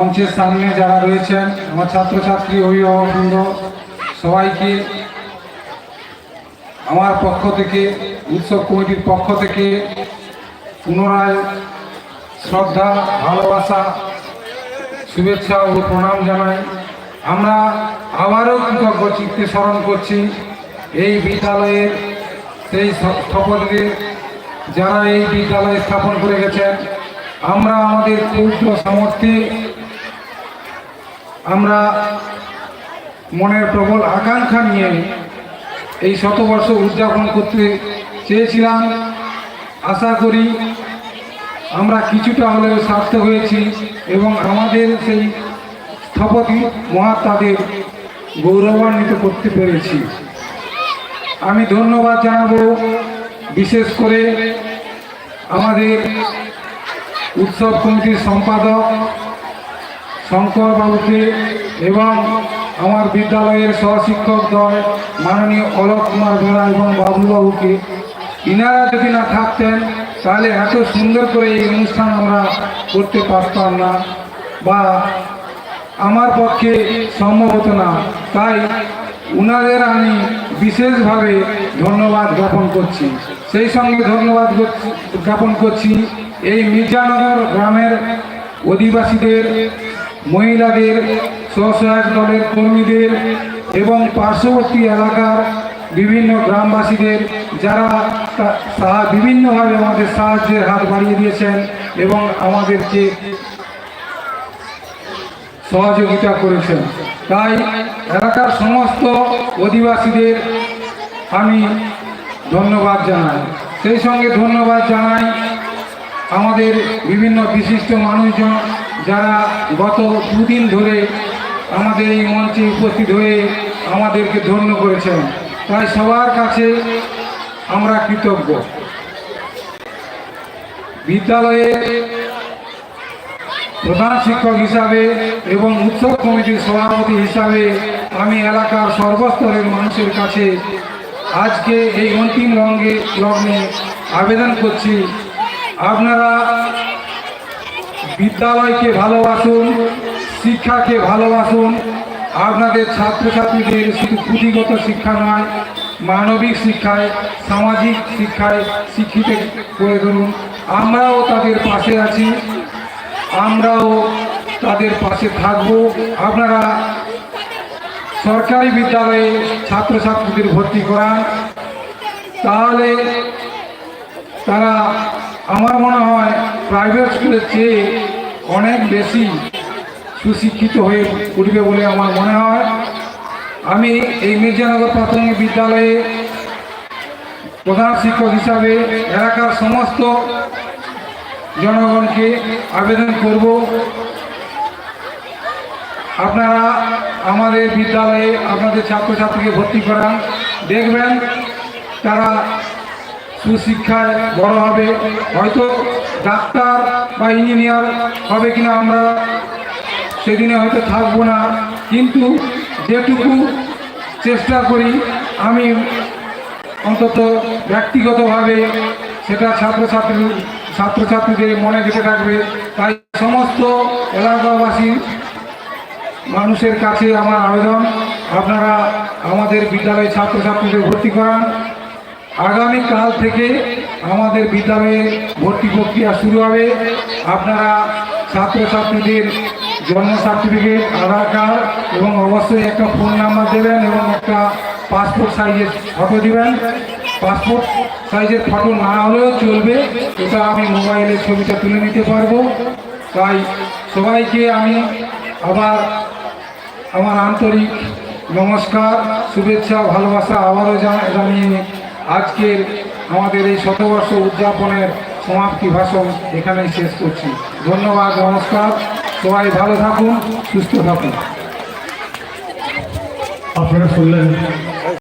মঞ্চের সামনে যারা রয়েছেন, আমার ছাত্রছাত্রী অভিভাবকবৃন্দ সবাইকে আমার পক্ষ থেকে, উৎসব কমিটির পক্ষ থেকে পুনরায় শ্রদ্ধা, ভালোবাসা, শুভেচ্ছা ও প্রণাম জানাই। আমরা আবারও কৃতজ্ঞ চিত্তে স্মরণ করছি এই বিদ্যালয়ের সেই স্থপতিদের যারা এই বিদ্যালয় স্থাপন করে গেছেন। আমরা আমাদের ক্ষুদ্র সামর্থ্যে আমরা মনের প্রবল আকাঙ্ক্ষা নিয়ে এই শতবর্ষ উদযাপন করতে চেয়েছিলাম। আশা করি আমরা কিছুটা হলেও সার্থক হয়েছি এবং আমাদের সেই স্থপতি মহাত্মাদের গৌরবান্বিত করতে পেরেছি। আমি ধন্যবাদ জানাব বিশেষ করে আমাদের উৎসব কমিটির সম্পাদক শঙ্কর বাবুকে এবং আমার বিদ্যালয়ের সহশিক্ষক দল মাননীয় অলোক কুমার বেড়া এবং বাবুবাবুকে। ইনারা যদি না থাকতেন, তাহলে এত সুন্দর করে এই অনুষ্ঠান আমরা করতে পারতাম না বা আমার পক্ষে সম্ভব হতো না। তাই উনাদের আমি বিশেষভাবে ধন্যবাদ জ্ঞাপন করছি। সেই সঙ্গে ধন্যবাদ জ্ঞাপন করছি এই মির্জানগর গ্রামের অধিবাসীদের মহিলাদের, স্বসহায়ক দলের কর্মীদের এবং পার্শ্ববর্তী এলাকার বিভিন্ন গ্রামবাসীদের যারা বিভিন্নভাবে আমাদের সাহায্যের হাত বাড়িয়ে দিয়েছেন এবং আমাদেরকে সহযোগিতা করেছেন। তাই এলাকার সমস্ত অধিবাসীদের আমি ধন্যবাদ জানাই। সেই সঙ্গে ধন্যবাদ জানাই আমাদের বিভিন্ন বিশিষ্ট মানুষজন যারা গত দুদিন ধরে আমাদের এই মঞ্চে উপস্থিত হয়ে আমাদেরকে ধন্য করেছেন, তাই সবার কাছে আমরা কৃতজ্ঞ। বিদ্যালয়ে প্রধান শিক্ষক হিসাবে এবং উৎসব কমিটির সভাপতি হিসাবে আমি এলাকার সর্বস্তরের মানুষের কাছে আজকে এই অন্তিম লগ্নে লগ্নে আবেদন করছি। আপনারা বিদ্যালয়কে ভালোবাসুন, শিক্ষাকে ভালোবাসুন। আপনাদের ছাত্রছাত্রীদের শুধু পুঁথিগত শিক্ষা নয়, মানবিক শিক্ষায়, সামাজিক শিক্ষায় শিক্ষিত করে ধরুন আমরাও তাদের পাশে আছি। আমরাও তাদের পাশে থাকব। আপনারা সরকারি বিদ্যালয়ে ছাত্রছাত্রীদের ভর্তি করান। তাহলে তারা, আমার মনে হয় প্রাইভেট স্কুলের চেয়ে অনেক বেশি সুশিক্ষিত হয়ে উঠবে বলে আমার মনে হয়। আমি এই মির্জানগর প্রাথমিক বিদ্যালয়ে প্রধান শিক্ষক হিসাবে এলাকার সমস্ত জনগণকে আবেদন করব। আপনারা আমাদের বিদ্যালয়ে আপনাদের ছাত্রছাত্রীকে ভর্তি করান। দেখবেন তারা সুশিক্ষায় বড় হবে। হয়তো ডাক্তার বা ইঞ্জিনিয়ার হবে কিনা আমরা সেদিনে হয়তো থাকব না। কিন্তু যেটুকু চেষ্টা করি, আমি অন্তত ব্যক্তিগতভাবে সেটা ছাত্রছাত্রী, ছাত্রছাত্রীদের মনে গেঁথে থাকবে। তাই সমস্ত এলাকাবাসী মানুষের কাছে আমার আবেদন, আপনারা আমাদের বিদ্যালয়ে ছাত্রছাত্রীদের ভর্তি করান। আগামীকাল থেকে আমাদের বিদ্যালয়ে ভর্তি প্রক্রিয়া শুরু হবে। আপনারা ছাত্রছাত্রীদের জন্ম সার্টিফিকেট, আধার কার্ড এবং অবশ্যই একটা ফোন নাম্বার দেবেন এবং একটা পাসপোর্ট সাইজের ফটো দেবেন। পাসপোর্ট সাইজের ফটো না হলেও চলবে, এটা আমি মোবাইলের ছবিটা তুলে নিতে পারব। তাই সবাইকে আমি আবার আমার আন্তরিক নমস্কার, শুভেচ্ছা, ভালোবাসা আবারও জানিয়ে আজকের আমাদের এই শতবর্ষ উদযাপনের সমাপ্তি ভাষণ এখানেই শেষ করছি। ধন্যবাদ, নমস্কার। সবাই ভালো থাকুন, সুস্থ থাকুন। আপনারা শুনলেন